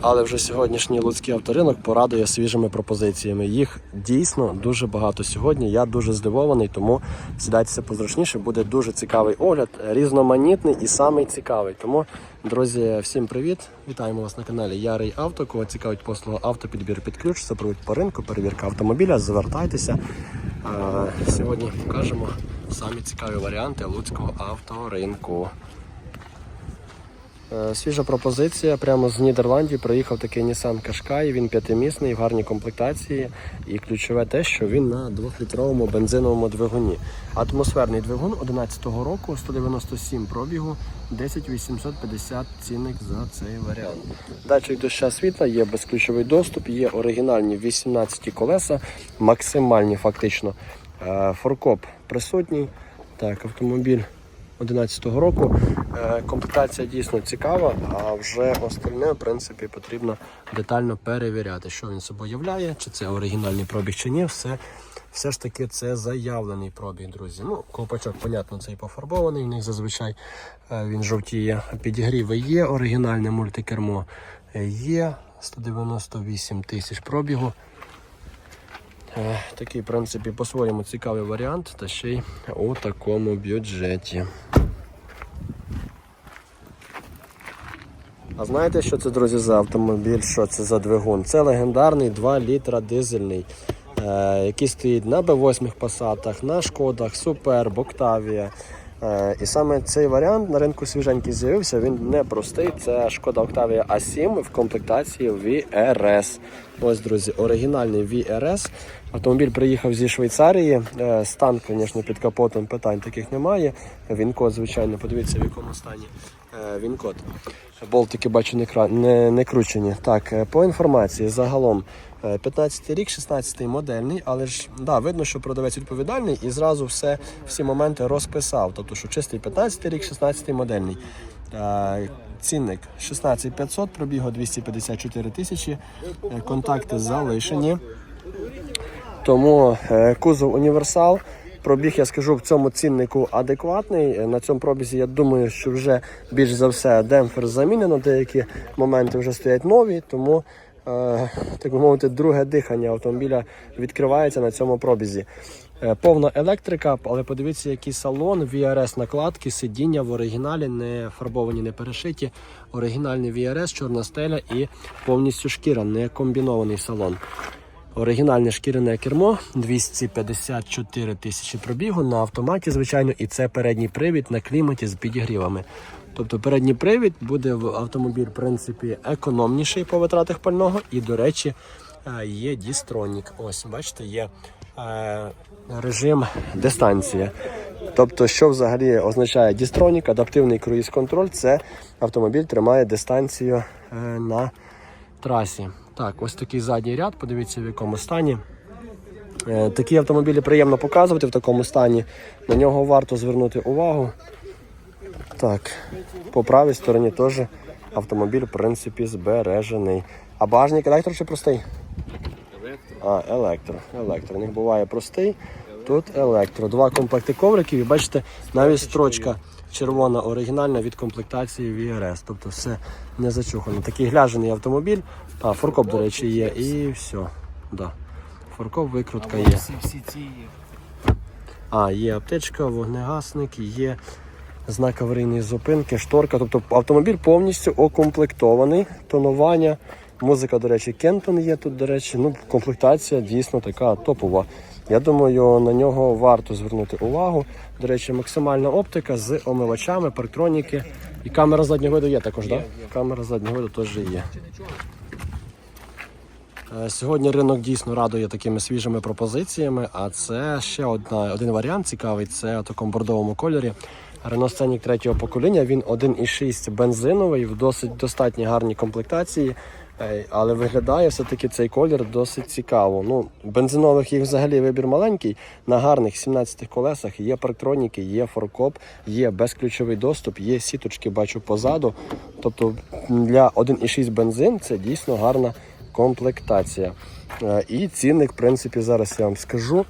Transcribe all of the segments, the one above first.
Але вже сьогоднішній луцький авторинок порадує свіжими пропозиціями. Їх дійсно дуже багато сьогодні. Я дуже здивований, тому сідайтеся позручніше. Буде дуже цікавий огляд, різноманітний і самий цікавий. Тому, друзі, всім привіт! Вітаємо вас на каналі Ярий Авто. Кого цікавить послуга автопідбір під ключ, супровід по ринку, перевірка автомобіля. Звертайтеся. Сьогодні покажемо самі цікаві варіанти луцького авторинку. Е, Свіжа пропозиція прямо з Нідерландів приїхав такий Nissan Qashqai, він п'ятимісний, в гарній комплектації. І ключове те, що він на 2-літровому бензиновому двигуні. Атмосферний двигун 11-го року, 197 пробігу, 10850 цінник за цей варіант. Датчик доща світла, є безключовий доступ, є оригінальні 18 колеса, максимальні фактично. Е, Форкоп присутній. Так, автомобіль 2011 року. Е, Комплектація дійсно цікава, а вже остальне, в принципі, потрібно детально перевіряти, що він собою являє, чи це оригінальний пробіг, чи ні. Все, все ж таки це заявлений пробіг, друзі. Ну, ковпачок, понятно, цей пофарбований. В них зазвичай е, він жовтіє. Підігріви є, оригінальне мультикермо е, є. 198 тисяч пробігу. Е, Такий, в принципі, по-своєму цікавий варіант, та ще й у такому бюджеті. А знаєте, що це, друзі, за автомобіль? Що це за двигун? Це легендарний 2 літра дизельний, е, який стоїть на Б8 пасатах, на шкодах, Супер, Октавія. Е, і саме цей варіант на ринку свіженький з'явився. Він не простий. Це шкода Октавія А7 в комплектації VRS. Ось, друзі, оригінальний VRS. Автомобіль приїхав зі Швейцарії. Е, Стан, звісно, під капотом питань таких немає. Він код, звичайно, подивіться, в якому стані е, він код. Болтики бачу не, не, не кручені. Так, по інформації загалом 15 рік, 16 модельний, але ж да, видно, що продавець відповідальний і зразу все, всі моменти розписав. Тобто, що чистий 15 рік, 16 модельний. Е, Цінник 16500, пробігу 254 тисячі, е, контакти залишені. Тому е, кузов універсал. Пробіг, я скажу, в цьому ціннику адекватний. Е, На цьому пробізі я думаю, що вже більш за все демпфер замінено. Деякі моменти вже стоять нові, тому е, так би мовити, друге дихання автомобіля відкривається на цьому пробізі. Е, Повна електрика, але подивіться, який салон, VRS накладки, сидіння в оригіналі, не фарбовані, не перешиті. Оригінальний VRS, чорна стеля і повністю шкіра, не комбінований салон. Оригінальне шкіряне кермо 254 тисячі пробігу на автоматі, звичайно, і це передній привід на кліматі з підігрівами. Тобто передній привід буде в автомобіль, в принципі, економніший по витратах пального. І, до речі, е, є дістронік. Ось, бачите, є е, режим дистанція. Тобто, що взагалі означає дістронік, адаптивний круїз-контроль, це автомобіль тримає дистанцію е, на трасі. Так, ось такий задній ряд, подивіться в якому стані. Такі автомобілі приємно показувати в такому стані. На нього варто звернути увагу. Так, по правій стороні теж автомобіль, в принципі, збережений. А багажник електро чи простий? А, електро. Електро. У них буває простий, тут електро. Два комплекти ковриків і бачите, навіть строчка червона оригінальна від комплектації VRS. Тобто все не зачухано. Такий гляжений автомобіль. А, форкоп, до речі, є, і все. Да. Форкоп, викрутка є. А, є аптечка, вогнегасник, є знак аварійної зупинки, шторка. Тобто автомобіль повністю окомплектований, тонування. Музика, до речі, Кентон є тут, до речі. Ну, комплектація дійсно така топова. Я думаю, на нього варто звернути увагу. До речі, максимальна оптика з омивачами, парктроніки. І камера заднього виду є також, так? Да? Камера заднього виду теж є. Е, Сьогодні ринок дійсно радує такими свіжими пропозиціями, а це ще одна, один варіант цікавий це в такому бордовому кольорі. Renault Scenic третього покоління, він 1,6 бензиновий в досить достатньо гарній комплектації, е, але виглядає все-таки цей колір досить цікаво. Ну, бензинових їх взагалі вибір маленький. На гарних 17 колесах є парктроніки, є форкоп, є безключовий доступ, є сіточки, бачу позаду. Тобто для 1,6 бензин це дійсно гарна комплектація. Е, І цінник, в принципі, зараз я вам скажу.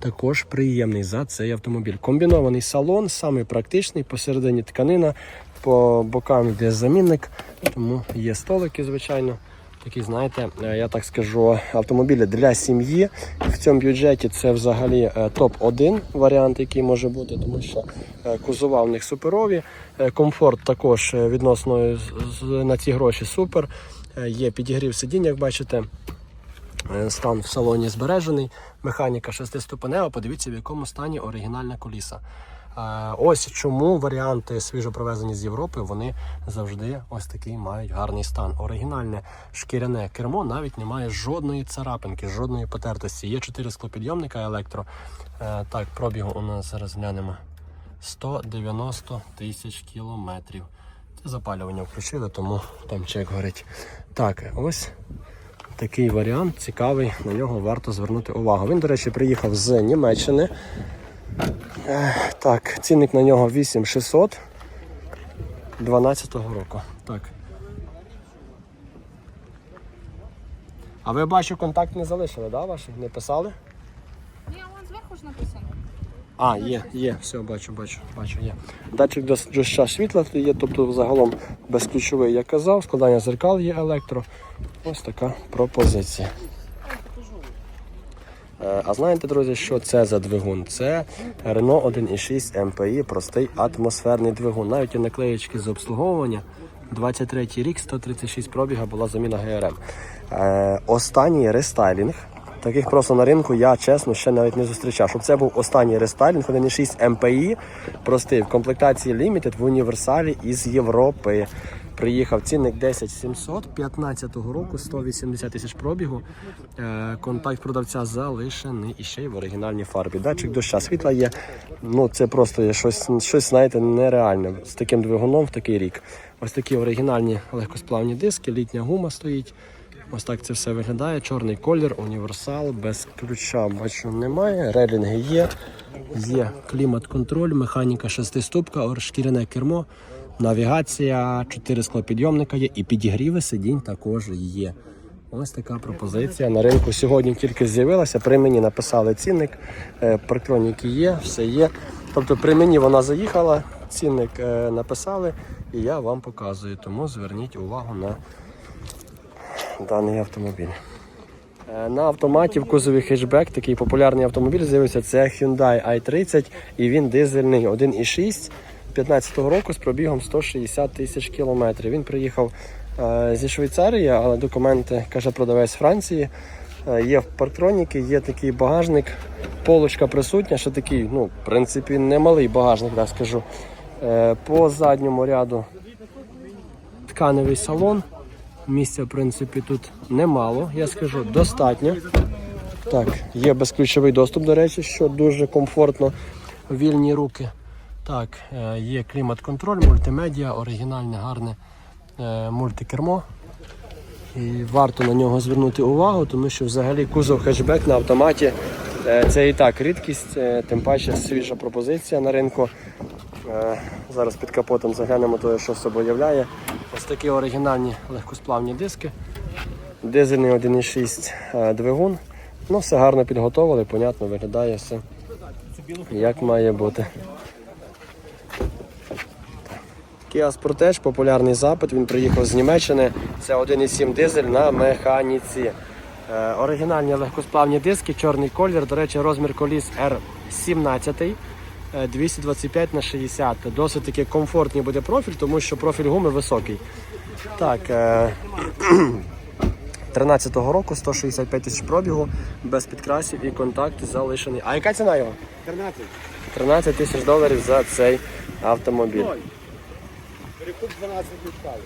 Також приємний за цей автомобіль. Комбінований салон, самий практичний, посередині тканина, по бокам йде замінник, тому є столики, звичайно. Такі, знаєте, е, я так скажу, автомобілі для сім'ї. В цьому бюджеті це взагалі е, топ-1 варіант, який може бути, тому що е, кузова в них суперові. Комфорт також відносно на ці гроші супер. Є підігрів сидінь, як бачите. Е, Стан в салоні збережений, механіка шестиступенева. Подивіться, в якому стані оригінальна коліса. Е, Ось чому варіанти свіжопровезені з Європи вони завжди ось такий мають гарний стан. Оригінальне шкіряне кермо навіть не має жодної царапинки, жодної потертості. Є 4 склопідйомника електро. Е, Так, пробігу у нас зараз глянемо 190 тисяч кілометрів. Це запалювання включили, тому там чек горить. Так, ось Такий варіант цікавий, на нього варто звернути увагу. Він, до речі, приїхав з Німеччини. Так, цінник на нього 8600 12 року. Так. А ви бачу, контакт не залишили, да, ваші? Не писали? Ні, вон зверху ж написано. А, є, є, все, бачу, бачу, бачу, є. Датчик доща світла є, тобто загалом безключовий, як казав, складання зеркал є електро. Ось така пропозиція. Е, А знаєте, друзі, що це за двигун? Це Renault 1.6 MPI, простий атмосферний двигун. Навіть і наклеєчки з обслуговування. 23 рік, 136 пробіга була заміна ГРМ. Е, останній рестайлінг. Таких просто на ринку я чесно ще навіть не зустрічав. Щоб це був останній рестайлінг 1.6 MPI, простий в комплектації Limited в універсалі із Європи. Приїхав цінник 10 700 15 року, 180 тисяч пробігу. Е, контакт продавця залишений і ще й в оригінальній фарбі. Датчик доща світла є. Ну це просто є щось, щось знаєте, нереальне з таким двигуном в такий рік. Ось такі оригінальні легкосплавні диски, літня гума стоїть. Ось так це все виглядає. Чорний колір, універсал, без ключа бачу немає. Релінги є. Є клімат-контроль, механіка шестиступка, ор- шкіряне кермо, навігація, чотири склопідйомника є і підігріви сидінь також є. Ось така пропозиція. На ринку сьогодні тільки з'явилася. При мені написали цінник, е, парктроніки є, все є. Тобто при мені вона заїхала, цінник е, написали, і я вам показую. Тому зверніть увагу на даний автомобіль. Е, На автоматі в кузові хетчбек такий популярний автомобіль з'явився. Це Hyundai i30 і він дизельний 1,6 15-го року з пробігом 160 тисяч кілометрів. Він приїхав е, зі Швейцарії, але документи каже продавець Франції. Е, Є в парктроніки, є такий багажник, полочка присутня, що такий, ну, в принципі, немалий багажник, так скажу. Е, По задньому ряду тканевий салон. Місця, в принципі, тут немало, я скажу, достатньо. Так, є безключовий доступ, до речі, що дуже комфортно. Вільні руки. Так, е, є клімат-контроль, мультимедіа, оригінальне, гарне е, мультикермо. І варто на нього звернути увагу, тому що взагалі кузов хетчбек на автоматі е, це і так рідкість, тим паче свіжа пропозиція на ринку. Е, Зараз під капотом заглянемо то, що з собою являє. Ось такі оригінальні легкосплавні диски. Дизельний 1.6 е, двигун. Ну, все гарно підготовили, понятно, виглядає все як має бути. Kia Sportage, популярний запит, він приїхав з Німеччини. Це 1.7 дизель на механіці. Е, оригінальні легкосплавні диски, чорний колір. До речі, розмір коліс R17. Е, 225 на 60. Досить таки комфортний буде профіль, тому що профіль гуми високий. Так, е, 13-го року 165 тисяч пробігу, без підкрасів і контакт залишений. А яка ціна його? 13. 13 тисяч доларів за цей автомобіль. Перекуп 12 відкали.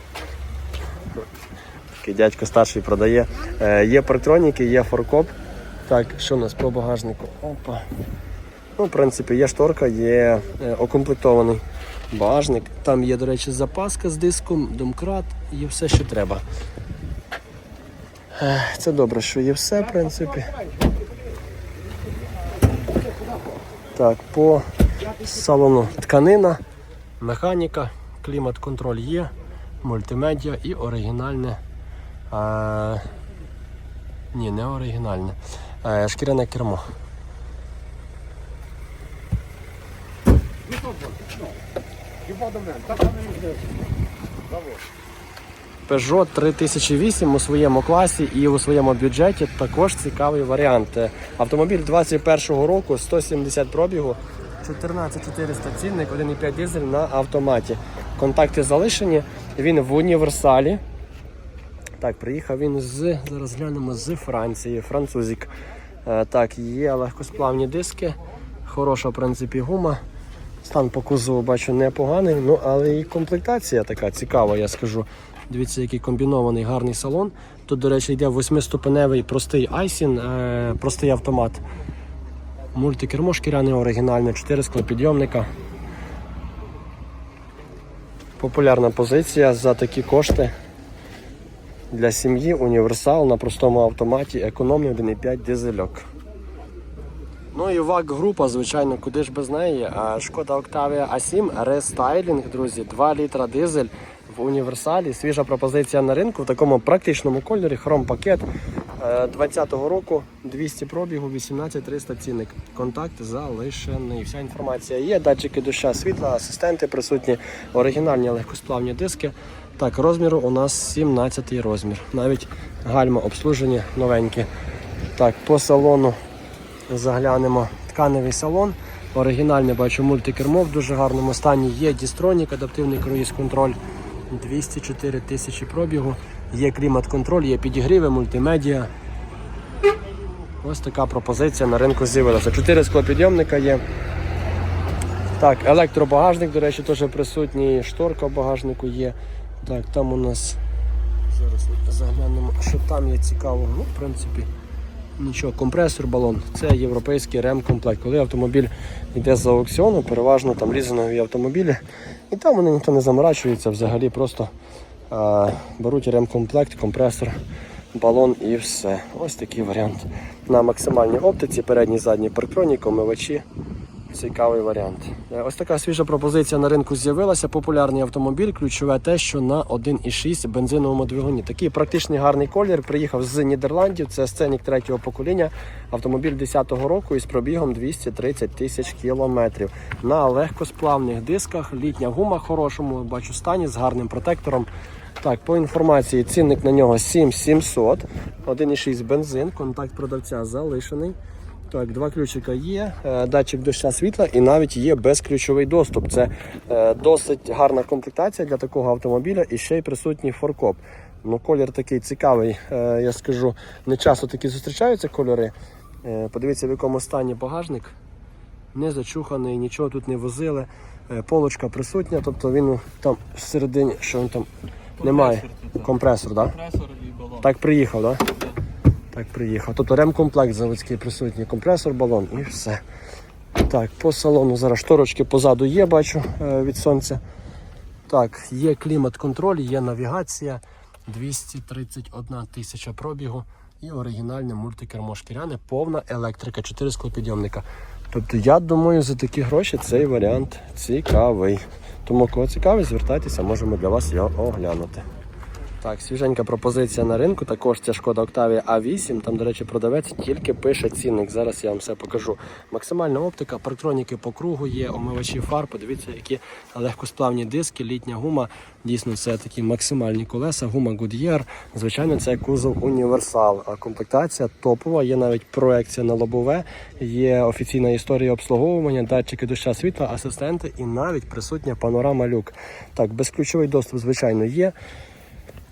Такий дядько старший продає. Е, є парктроніки, є форкоп. Так, що у нас по багажнику? Опа. Ну, в принципі, є шторка, є е, окомплектований багажник. Там є, до речі, запаска з диском, домкрат, є все, що треба. Е, Це добре, що є все, в принципі. Так, по салону тканина, механіка, клімат-контроль є, мультимедіа і оригінальне. А, ні, не оригінальне. Шкіряне кермо. Peugeot 3008 у своєму класі і у своєму бюджеті також цікавий варіант. Е, Автомобіль 21-го року, 170 пробігу, 14400 цінник, 1,5 дизель на автоматі. Контакти залишені. Він в універсалі. Так, приїхав він з, зараз глянемо, з Франції, французик. Е, Так, є легкосплавні диски, хороша, в принципі, гума. Стан по кузову бачу непоганий, ну але і комплектація така цікава, я скажу. Дивіться, який комбінований гарний салон. Тут, до речі, йде восьмиступеневий простий айсін, е, простий автомат. Мультикермо шкіряне оригінальне, 4 склопідйомника. Популярна позиція за такі кошти. Для сім'ї універсал на простому автоматі, економний 1,5 дизельок. Ну і ВАК група, звичайно, куди ж без неї. Шкода Octavia A7 рестайлінг, друзі, 2 літра дизель в універсалі. Свіжа пропозиція на ринку в такому практичному кольорі. Хром пакет 20-го року, 200 пробігу, 18300 цінник. Контакт залишений. Вся інформація є. Датчики доща світла, асистенти присутні, оригінальні легкосплавні диски. Так, розміру у нас 17 розмір. Навіть гальма обслужені новенькі. Так, по салону заглянемо тканевий салон. Оригінальний бачу мультикермо в дуже гарному стані. Є дістронік, адаптивний круїз-контроль. 204 тисячі пробігу. Є клімат-контроль, є підігріви, мультимедіа. Ось така пропозиція на ринку з'явилася. Чотири склопідйомника є. Так, електробагажник, до речі, теж присутній. Шторка в багажнику є. Так, там у нас зараз заглянемо, що там є цікавого. Ну, в принципі, Нічого, компресор, балон це європейський ремкомплект. Коли автомобіль йде з аукціону, переважно там різанові автомобілі, і там вони ніхто не заморачується, взагалі просто а, беруть ремкомплект, компресор, балон і все. Ось такий варіант. На максимальній оптиці, передній задній парктроні, омивачі. Цікавий варіант. Е, Ось така свіжа пропозиція на ринку з'явилася. Популярний автомобіль. Ключове те, що на 1,6 бензиновому двигуні. Такий практичний гарний колір. Приїхав з Нідерландів. Це сценік третього покоління. Автомобіль 10-го року із пробігом 230 тисяч кілометрів. На легкосплавних дисках. Літня гума хорошому, бачу стані з гарним протектором. Так, по інформації, цінник на нього 7700, 1,6 бензин, контакт продавця залишений. Так, два ключика є, е, датчик доща світла і навіть є безключовий доступ. Це е, досить гарна комплектація для такого автомобіля і ще й присутній форкоп. Ну, колір такий цікавий, е, я скажу, не часто такі зустрічаються кольори. Подивіться, в якому стані багажник. Не зачуханий, нічого тут не возили. Полочка присутня, тобто він там всередині, що він там немає. Компресор, так? Да? Компресор і балон. Так приїхав, так? Да? Так, приїхав. Тобто ремкомплект заводський присутній, компресор, балон і все. Так, по салону зараз шторочки позаду є, бачу е, від сонця. Так, є клімат-контроль, є навігація, 231 тисяча пробігу і оригінальне мультикермо шкіряне, повна електрика, 4 склопідйомника. Тобто, я думаю, за такі гроші цей варіант цікавий. Тому кого цікавий, звертайтеся, можемо для вас його оглянути. Так, свіженька пропозиція на ринку. Також ця шкода Octavia A8. Там, до речі, продавець тільки пише цінник. Зараз я вам все покажу. Максимальна оптика, парктроніки по кругу є, омивачі фар. Подивіться, які легкосплавні диски, літня гума. Дійсно, це такі максимальні колеса, гума Goodyear. Звичайно, це кузов універсал. А комплектація топова. Є навіть проекція на лобове, є офіційна історія обслуговування, датчики доща світла, асистенти і навіть присутня панорама люк. Так, безключовий доступ, звичайно, є.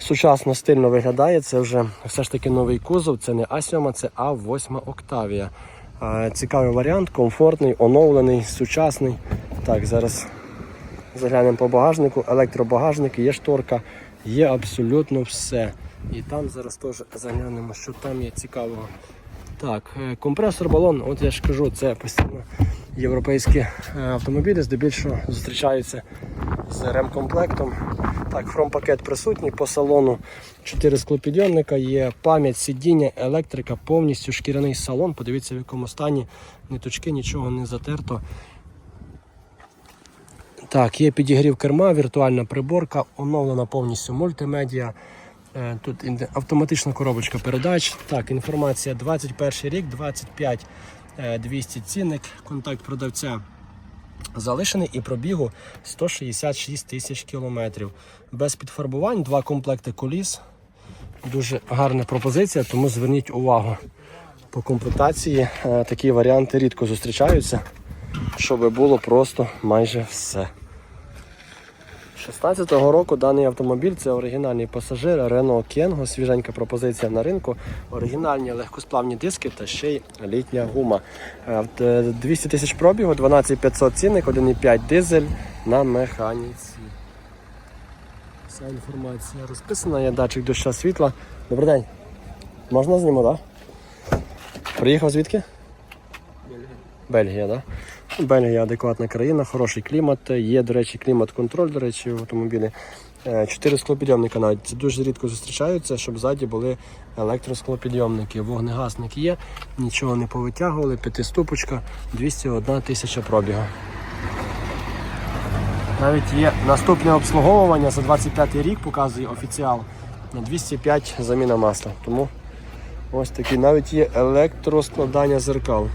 Сучасно стильно виглядає. Це вже все ж таки новий кузов. Це не А7, це А8 Октавія. Цікавий варіант, комфортний, оновлений, сучасний. Так, зараз заглянемо по багажнику. Електробагажник, є шторка, є абсолютно все. І там зараз теж заглянемо, що там є цікавого. Так, е, компресор, балон, от я ж кажу, це постійно європейські е, автомобілі, здебільшого зустрічаються з ремкомплектом. Так, хромпакет присутній по салону. 4 склопідйомника, є пам'ять сидіння, електрика, повністю шкіряний салон. Подивіться в якому стані, ниточки, нічого не затерто. Так, є підігрів керма, віртуальна приборка, оновлена повністю мультимедіа. Е, Тут автоматична коробочка передач. Так, інформація 21 рік, 25 е, 200 цінник, контакт продавця Залишений і пробігу 166 тисяч кілометрів. Без підфарбувань, два комплекти коліс. Дуже гарна пропозиція, тому зверніть увагу. По комплектації е, такі варіанти рідко зустрічаються, щоб було просто майже все. 16-го року даний автомобіль це оригінальний пасажир Renault Kengo, свіженька пропозиція на ринку, оригінальні легкосплавні диски та ще й літня гума. Е, в- е, 200 тисяч пробігу, 12500 цінник, 1,5 дизель на механіці. Вся інформація розписана, є датчик доща світла. Добрий день. Можна зніму, так? Да? Приїхав звідки? Бельгія, так? Да? Бельгія адекватна країна, хороший клімат. Є, до речі, клімат-контроль, до речі, в автомобілі. Е, Чотири склопідйомника навіть це дуже рідко зустрічаються, щоб ззаді були електросклопідйомники. Вогнегасник є, нічого не повитягували, п'ятиступочка, 201 тисяча пробігу. Навіть є наступне обслуговування за 25 рік, показує офіціал. На 205 заміна масла. Тому ось такий навіть є електроскладання зеркал.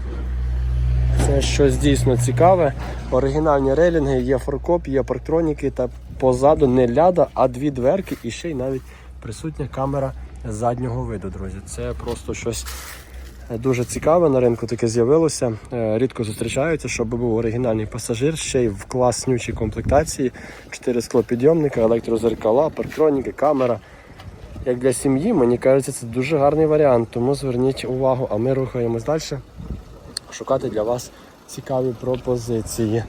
Це щось дійсно цікаве. Оригінальні рейлінги, є форкоп, є парктроніки та позаду не ляда, а дві дверки і ще й навіть присутня камера заднього виду, друзі. Це просто щось дуже цікаве на ринку таке з'явилося. Е, Рідко зустрічаються, щоб був оригінальний пасажир, ще й в класнючій комплектації. Чотири склопідйомника, електрозеркала, парктроніки, камера. Як для сім'ї, мені кажеться, це дуже гарний варіант, тому зверніть увагу, а ми рухаємось далі шукати для вас цікаві пропозиції.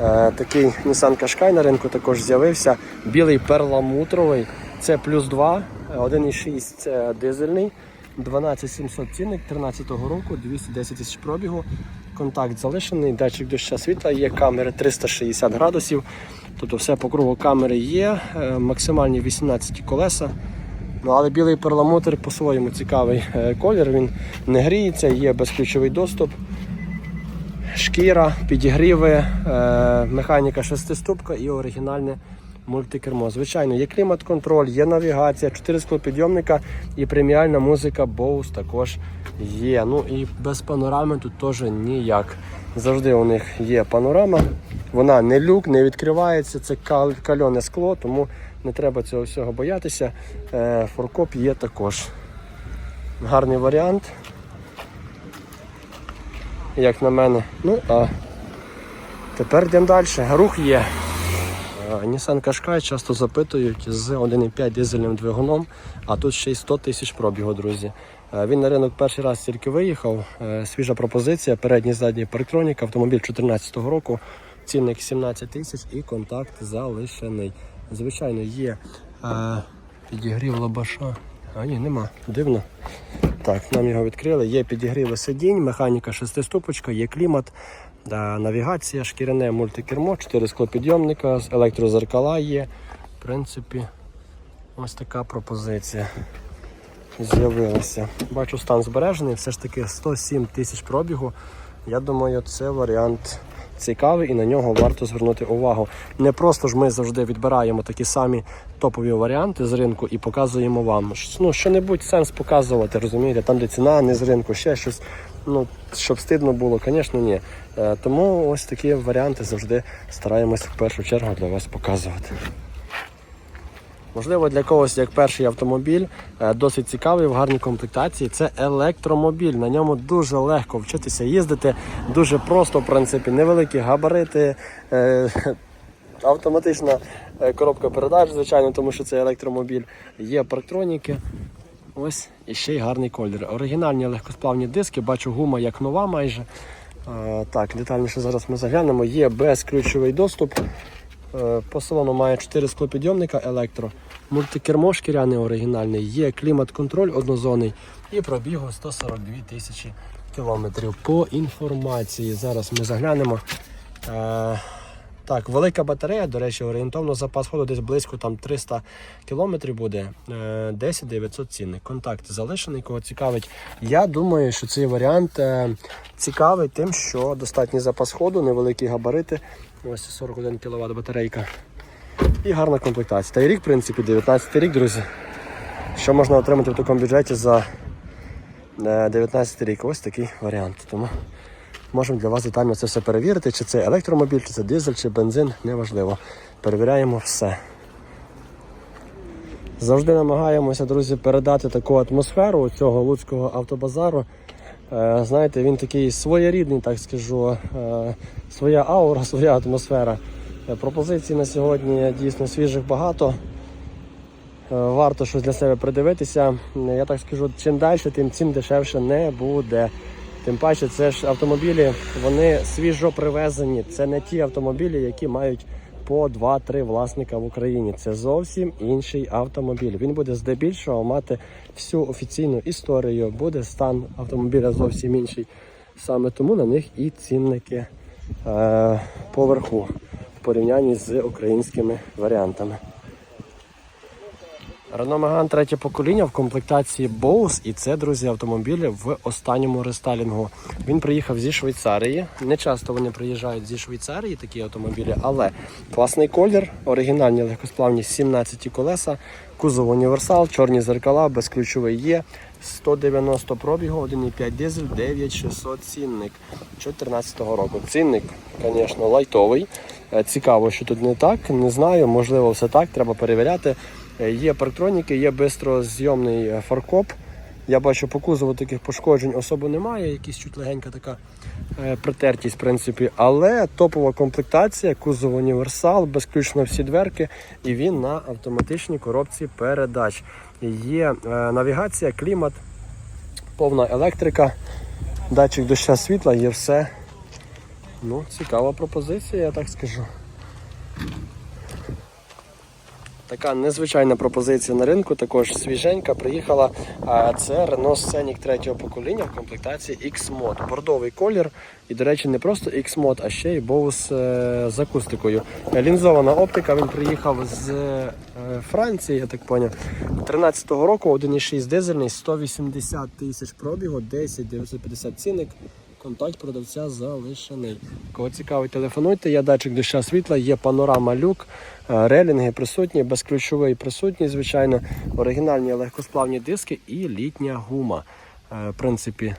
Е, такий Nissan Qashqai на ринку також з'явився. Білий перламутровий. Це плюс 2, 1,6 це дизельний, 12700 цінник 13-го року, 210 тисяч пробігу. Контакт залишений, датчик доща світла, є камери 360 градусів. Тобто все по кругу камери є, е, максимальні 18 колеса. Ну, але білий перламутр по-своєму цікавий е, колір. Він не гріється, є безключовий доступ, шкіра, підігріви, е, механіка шестиступка і оригінальне мультикермо. Звичайно, є клімат-контроль, є навігація, 4 склопідйомника і преміальна музика Bose також є. Ну і без панорами тут теж ніяк. Завжди у них є панорама. Вона не люк, не відкривається, це кал- кальоне скло, тому не треба цього всього боятися. Е, Форкоп є також. Гарний варіант. Як на мене. Ну, а тепер йдемо далі. Рух є. Е, Nissan Qashqai часто запитують з 1,5 дизельним двигуном, а тут ще й 100 тисяч пробігу, друзі. Е, Він на ринок перший раз тільки виїхав. Свіжа пропозиція, передній задній парктронік, автомобіль 2014 року, цінник 17 тисяч і контакт залишений. Звичайно, є е, підігрів лабаша. А ні, нема. Дивно. Так, нам його відкрили. Є підігріви сидінь, механіка шестиступочка, є клімат, да, навігація, шкіряне мультикермо, 4 склопідйомника, електрозеркала є. В принципі, ось така пропозиція з'явилася. Бачу, стан збережений, все ж таки 107 тисяч пробігу. Я думаю, це варіант цікавий і на нього варто звернути увагу. Не просто ж ми завжди відбираємо такі самі топові варіанти з ринку і показуємо вам. Ну, що-небудь сенс показувати, розумієте, там, де ціна не з ринку, ще щось. Ну, щоб стидно було, звісно, ні. Е, Тому ось такі варіанти завжди стараємось в першу чергу для вас показувати. Можливо, для когось як перший автомобіль е, досить цікавий в гарній комплектації. Це електромобіль. На ньому дуже легко вчитися їздити, дуже просто, в принципі, невеликі габарити, е, автоматична е, коробка передач, звичайно, тому що це електромобіль. Є парктроніки. Ось і ще й гарний колір. Оригінальні легкосплавні диски, бачу гума як нова майже. Так, детальніше зараз ми заглянемо. Є безключовий доступ. По салону має 4 склопідйомника електро, мультикермо шкіряний оригінальний, є клімат-контроль однозонний і пробігу 142 тисячі кілометрів. По інформації зараз ми заглянемо. Е, так, велика батарея, до речі, орієнтовно запас ходу десь близько там 300 кілометрів буде. Е, 10 900 цінник. Контакт залишений, кого цікавить. Я думаю, що цей варіант е, цікавий тим, що достатній запас ходу, невеликі габарити. Ось 41 кВт батарейка. І гарна комплектація. Та й рік, в принципі, 19 рік, друзі. Що можна отримати в такому бюджеті за е, 19 рік? Ось такий варіант. Тому можемо для вас детально це все перевірити, чи це електромобіль, чи це дизель, чи бензин, неважливо. Перевіряємо все. Завжди намагаємося, друзі, передати таку атмосферу цього луцького автобазару. Е, Знаєте, він такий своєрідний, так скажу, е, своя аура, своя атмосфера. Е, Пропозицій на сьогодні дійсно свіжих багато. Е, Варто щось для себе придивитися. Е, Я так скажу, чим далі, тим цін дешевше не буде. Тим паче, це ж автомобілі, вони свіжо привезені. Це не ті автомобілі, які мають по 2-3 власника в Україні. Це зовсім інший автомобіль. Він буде здебільшого мати всю офіційну історію, буде стан автомобіля зовсім інший. Саме тому на них і цінники е, поверху порівнянні з українськими варіантами. Renault Megane третє покоління в комплектації Bose, і це, друзі, автомобілі в останньому рестайлінгу. Він приїхав зі Швейцарії. Не часто вони приїжджають зі Швейцарії, такі автомобілі, але класний колір, оригінальні легкосплавні 17 колеса, кузов універсал, чорні зеркала, безключовий є. 190 пробігу, 1,5 дизель, 9600 цінник 2014 року. Цінник, звісно, лайтовий. Е, Цікаво, що тут не так. Не знаю, можливо, все так, треба перевіряти. Е, Є парктроніки, є бистрозйомний е, фаркоп. Я бачу по кузову таких пошкоджень особо немає, якась чуть легенька така притертість, в принципі. Але топова комплектація, кузов універсал, безключно всі дверки, і він на автоматичній коробці передач. Є навігація, клімат, повна електрика, датчик доща світла, є все. Ну, цікава пропозиція, я так скажу. Така незвичайна пропозиція на ринку, також свіженька. Приїхала. Це Renault Scenic третього покоління в комплектації X-Mod. Бордовий колір. І, до речі, не просто X-Mod, а ще й Bose е, з акустикою. Лінзована оптика. Він приїхав з е, Франції, я так поняв. 13-го року 1,6 дизельний, 180 тисяч пробігу, 10 950 цінник. Контакт продавця залишений. Кого цікавить, телефонуйте. Є датчик доща світла, є панорама люк, е, релінги присутні, безключовий присутній, звичайно, оригінальні легкосплавні диски і літня гума. Е, В принципі,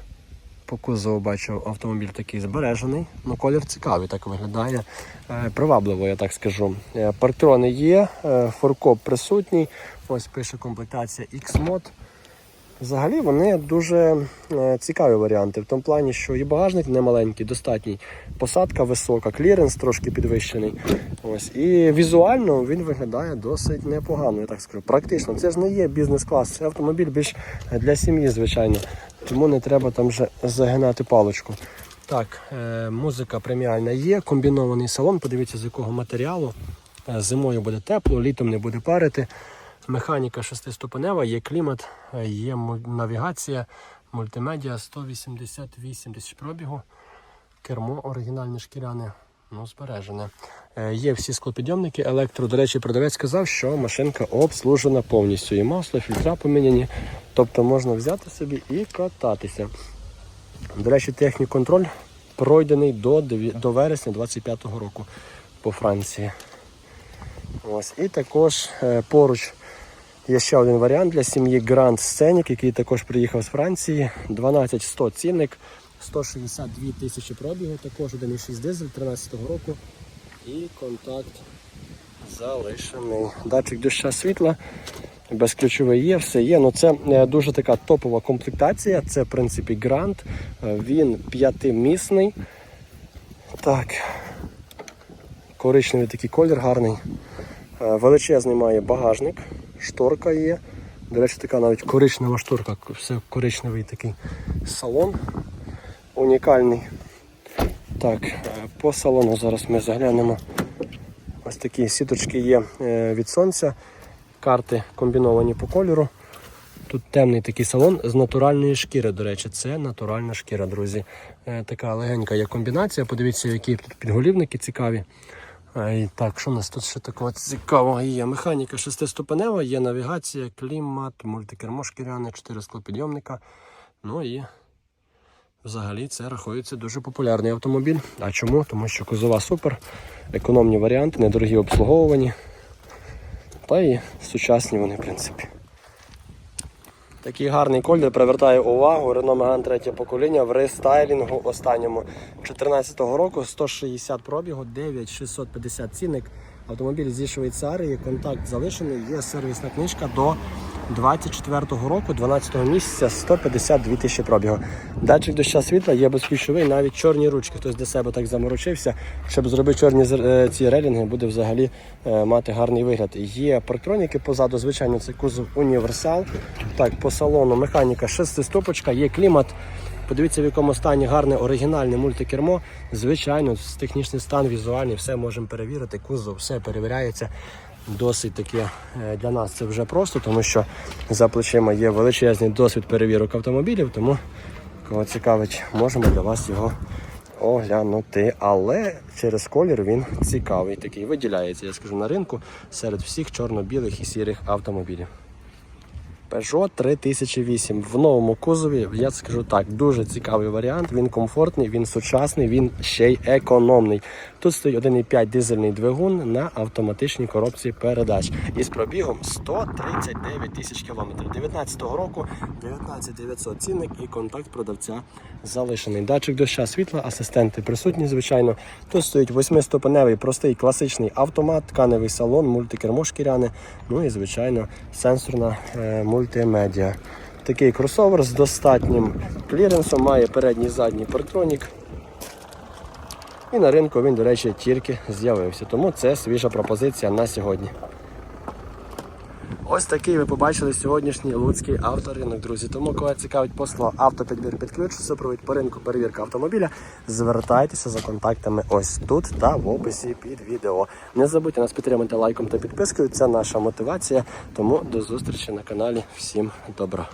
по кузову бачу автомобіль такий збережений. Ну, колір цікавий, так виглядає. Е, Привабливо, я так скажу. Парктрони є, форкоп присутній. Ось пише комплектація X-Mod. Взагалі вони дуже е, цікаві варіанти в тому плані, що і багажник не маленький, достатній, посадка висока, кліренс трошки підвищений. Ось. І візуально він виглядає досить непогано, я так скажу. Практично. Це ж не є бізнес-клас, це автомобіль більш для сім'ї, звичайно. Тому не треба там вже загинати паличку. Так, е, музика преміальна є, комбінований салон, подивіться з якого матеріалу. Е, Зимою буде тепло, літом не буде парити. Механіка шестиступенева, є клімат, є навігація, мультимедіа 188 тисяч пробігу, кермо оригінальне шкіряне, ну збережене. Е, Є всі склопідйомники, електро. До речі, продавець сказав, що машинка обслужена повністю. І масло, фільтра поміняні. Тобто можна взяти собі і кататися. До речі, технік-контроль пройдений до, до вересня 25-го року по Франції. Ось. І також е, поруч є ще один варіант для сім'ї Grand Scenic, який також приїхав з Франції. 12100 цінник, 162 тисячі пробігу, також 1,6 дизель 13-го року. І контакт залишений. Датчик доща світла, безключовий є, все є. Ну це е, дуже така топова комплектація. Це, в принципі, Grand. Е, Він п'ятимісний. Так. Коричневий такий колір гарний. Е, Величезний має багажник, шторка є. До речі, така навіть коричнева шторка, все коричневий такий салон. Унікальний. Так, по салону зараз ми заглянемо. Ось такі сіточки є е, від сонця. Карти комбіновані по кольору. Тут темний такий салон з натуральної шкіри, до речі, це натуральна шкіра, друзі. Е, Така легенька є комбінація. Подивіться, які тут підголівники цікаві. І так, що у нас тут ще такого цікавого є? Механіка шестиступенева, є навігація, клімат, мультикермо шкіряне, 4 склопідйомника. Ну і взагалі це рахується дуже популярний автомобіль. А чому? Тому що кузова супер, економні варіанти, недорогі обслуговувані. Та і сучасні вони, в принципі. Такий гарний колір привертає увагу. Renault Megane третє покоління в рестайлінгу останньому 14-го року, 160 пробігу, 9650 цінник. Автомобіль зі Швейцарії, контакт залишений, є сервісна книжка до 24-го року, 12-го місяця, 152 тисячі пробігу. Датчик доща світла є безключовий, навіть чорні ручки. Хтось для себе так заморочився, щоб зробити чорні е, ці релінги, буде взагалі е, мати гарний вигляд. Є парктроніки позаду, звичайно, це кузов універсал. Так, по салону механіка шестистопочка, є клімат. Подивіться, в якому стані гарне оригінальне мультикермо. Звичайно, технічний стан, візуальний, все можемо перевірити. Кузов, все перевіряється. Досить таке для нас це вже просто, тому що за плечима є величезний досвід перевірок автомобілів, тому кого цікавить, можемо для вас його оглянути. Але через колір він цікавий, такий виділяється, я скажу, на ринку серед всіх чорно-білих і сірих автомобілів. Peugeot 3008 в новому кузові. Я скажу так, дуже цікавий варіант. Він комфортний, він сучасний, він ще й економний. Тут стоїть 1,5 дизельний двигун на автоматичній коробці передач із пробігом 139 тисяч кілометрів. 19-го року 19900 цінник і контакт продавця залишений. Датчик доща світла, асистенти присутні, звичайно. Тут стоїть восьмиступеневий простий класичний автомат, тканевий салон, мультикермо шкіряне, ну і звичайно сенсорна е, мультимедіа. Такий кросовер з достатнім кліренсом, має передній задній партронік. І на ринку він, до речі, тільки з'явився. Тому це свіжа пропозиція на сьогодні. Ось такий ви побачили сьогоднішній луцький авторинок, друзі. Тому, кого цікавить послуга автопідбір під ключ, супровід по ринку, перевірка автомобіля, звертайтеся за контактами ось тут та в описі під відео. Не забудьте нас підтримати лайком та підпискою. Це наша мотивація. Тому до зустрічі на каналі. Всім добра.